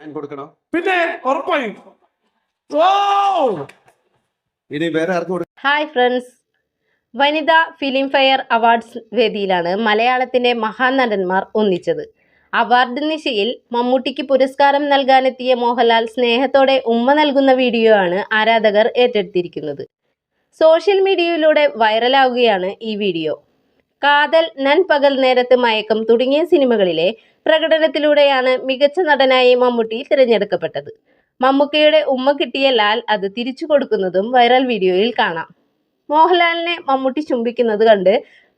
കൊടുക്കണോ? പിന്നെ ഉറപ്പായും. ഓ ഇനി വേറെ ആർക്കും hi friends Vanitha Filmfare awards വേദിയിലാണ് മലയാളത്തിന്റെ മഹാനടന്മാർ ഒന്നിച്ചത്. അവാർഡ് നിശയിൽ മമ്മൂട്ടിക്ക് പുരസ്കാരം നൽകാനെത്തിയ മോഹൻലാൽ സ്നേഹത്തോടെ ഉമ്മ നൽകുന്ന വീഡിയോ ആണ് ആരാധകർ ഏറ്റെടുത്തിരിക്കുന്നത്. സോഷ്യൽ മീഡിയയിലൂടെ വൈറലാവുകയാണ് ഈ വീഡിയോ. കാതൽ നൻ പകൽ നേരത്ത് മയക്കം തുടങ്ങിയ സിനിമകളിലെ പ്രകടനത്തിലൂടെയാണ് മികച്ച നടനായി മമ്മൂട്ടി തിരഞ്ഞെടുക്കപ്പെട്ടത്. മമ്മൂക്കയുടെ ഉമ്മ കിട്ടിയ ലാൽ അത് തിരിച്ചു കൊടുക്കുന്നതും വൈറൽ വീഡിയോയിൽ കാണാം. മോഹൻലാലിനെ മമ്മൂട്ടി ചുംബിക്കുന്നത് കണ്ട്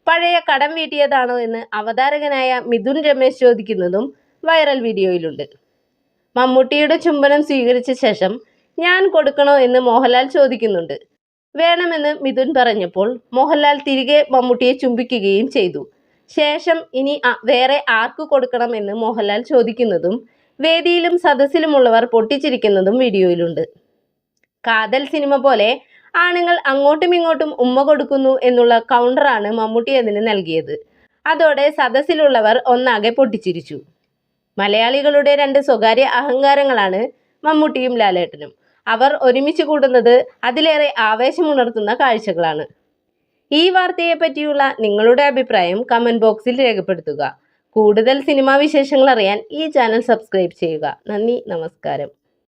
പഴയ കടം വീട്ടിയതാണോ എന്ന് അവതാരകനായ മിഥുൻ രമേശ് ചോദിക്കുന്നതും വൈറൽ വീഡിയോയിലുണ്ട്. മമ്മൂട്ടിയുടെ ചുംബനം സ്വീകരിച്ച ശേഷം ഞാൻ കൊടുക്കണോ എന്ന് മോഹൻലാൽ ചോദിക്കുന്നുണ്ട്. വേണമെന്ന് മിഥുൻ പറഞ്ഞപ്പോൾ മോഹൻലാൽ തിരികെ മമ്മൂട്ടിയെ ചുംബിക്കുകയും ചെയ്തു. ശേഷം ഇനി വേറെ ആർക്ക് കൊടുക്കണം എന്ന് മോഹൻലാൽ ചോദിക്കുന്നതും വേദിയിലും സദസ്സിലുമുള്ളവർ പൊട്ടിച്ചിരിക്കുന്നതും വീഡിയോയിലുണ്ട്. കാതൽ സിനിമ പോലെ ആണുങ്ങൾ അങ്ങോട്ടും ഇങ്ങോട്ടും ഉമ്മ കൊടുക്കുന്നു എന്നുള്ള കൗണ്ടറാണ് മമ്മൂട്ടി അതിന് നൽകിയത്. അതോടെ സദസ്സിലുള്ളവർ ഒന്നാകെ പൊട്ടിച്ചിരിച്ചു. മലയാളികളുടെ രണ്ട് സ്വകാര്യ അഹങ്കാരങ്ങളാണ് മമ്മൂട്ടിയും ലാലേട്ടനും. അവർ ഒരുമിച്ച് കൂടുന്നത് അതിലേറെ ആവേശമുണർത്തുന്ന കാഴ്ചകളാണ്. ഈ വാർത്തയെ പറ്റിയുള്ള നിങ്ങളുടെ അഭിപ്രായം കമന്റ് ബോക്സിൽ രേഖപ്പെടുത്തുക. കൂടുതൽ സിനിമാ വിശേഷങ്ങൾ അറിയാൻ ഈ ചാനൽ സബ്സ്ക്രൈബ് ചെയ്യുക. നന്ദി നമസ്കാരം.